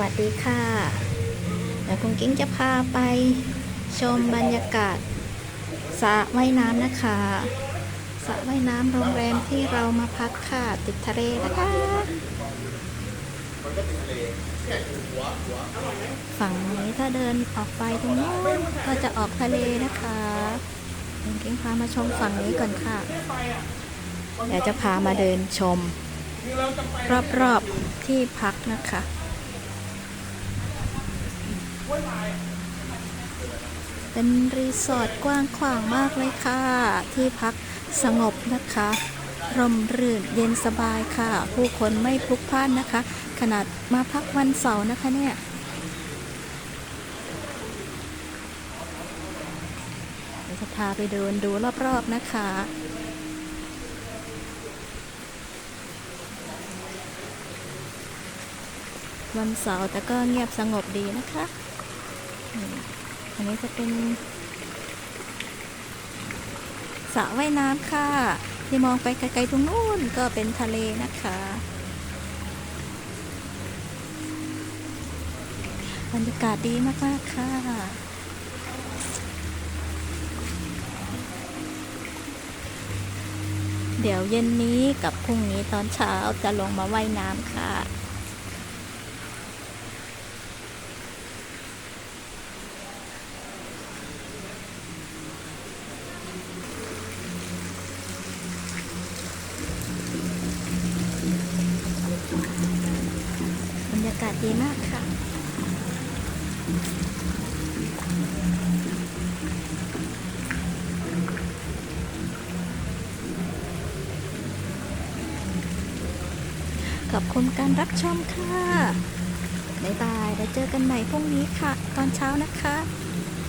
วัสดีค่ะ เดี๋ยวคุณกิ้งจะพาไปชมบรรยากาศสระว่ายน้ำนะคะสระว่ายน้ำโรงแรมที่เรามาพักค่ะ ติดทะเลนะคะฝั่งนี้ถ้าเดินออกไปตรงนู้นก็จะออกทะเลนะคะคุณกิ้งพามาชมฝั่งนี้ก่อนค่ะ เดี๋ยวจะพามาเดินชม รอบๆที่พักนะคะ เป็นรีสอร์ทกว้างขวางมากเลยค่ะ ที่พักสงบนะคะ ร่มรื่นเย็นสบายค่ะ ผู้คนไม่พลุกพล่านนะคะ ขนาดมาพักวันเสาร์นะคะเนี่ยเดี๋ยวจะพาไปเดินดูรอบๆนะคะวันเสาร์แต่ก็เงียบสงบดีนะคะ นนี้จะเป็นสระว่ายน้ำค่ะ ที่มองไปไกลๆตรงนู้นก็เป็นทะเลนะคะบรรยากาศดีมากๆค่ะเดี๋ยวเย็นนี้กับพรุ่งนี้ตอนเช้าจะลงมาว่ายน้ำค่ะ รยากาศดีมากค่ะ ขอบคุณการรับชมค่ะ บ๊ายบาย แล้วเจอกันใหม่พรุ่งนี้ค่ะ ตอนเช้านะคะ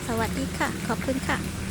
สวัสดีค่ะ ขอบคุณค่ะ